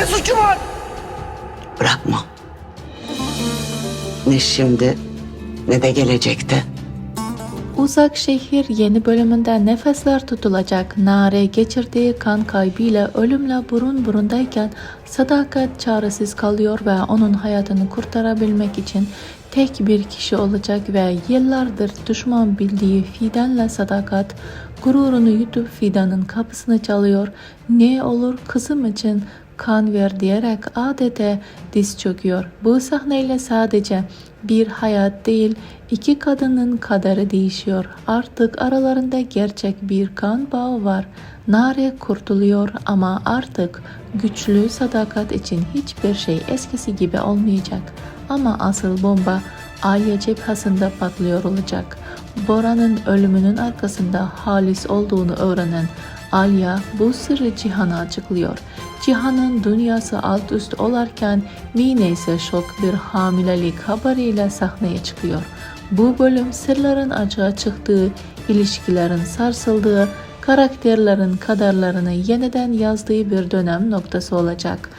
ne suçu var? Bırakma. Ne şimdi ne de gelecekte. Uzak şehir yeni bölümünde nefesler tutulacak. Nare geçirdiği kan kaybıyla ölümle burun burundayken sadakat çaresiz kalıyor ve onun hayatını kurtarabilmek için tek bir kişi olacak ve yıllardır düşman bildiği Fidan'la sadakat gururunu yutup Fidan'ın kapısını çalıyor. Ne olur kızım için kan ver diyerek adeta diz çöküyor. Bu sahneyle sadece bir hayat değil, iki kadının kaderi değişiyor. Artık aralarında gerçek bir kan bağı var. Nare kurtuluyor ama artık güçlü sadakat için hiçbir şey eskisi gibi olmayacak. Ama asıl bomba Alya cephasında patlıyor olacak. Bora'nın ölümünün arkasında Halis olduğunu öğrenen Alya bu sırrı Cihan'a açıklıyor. Cihan'ın dünyası alt üst olarken Mine ise şok bir hamilelik haberiyle sahneye çıkıyor. Bu bölüm sırların açığa çıktığı, ilişkilerin sarsıldığı, karakterlerin kaderlerini yeniden yazdığı bir dönem noktası olacak.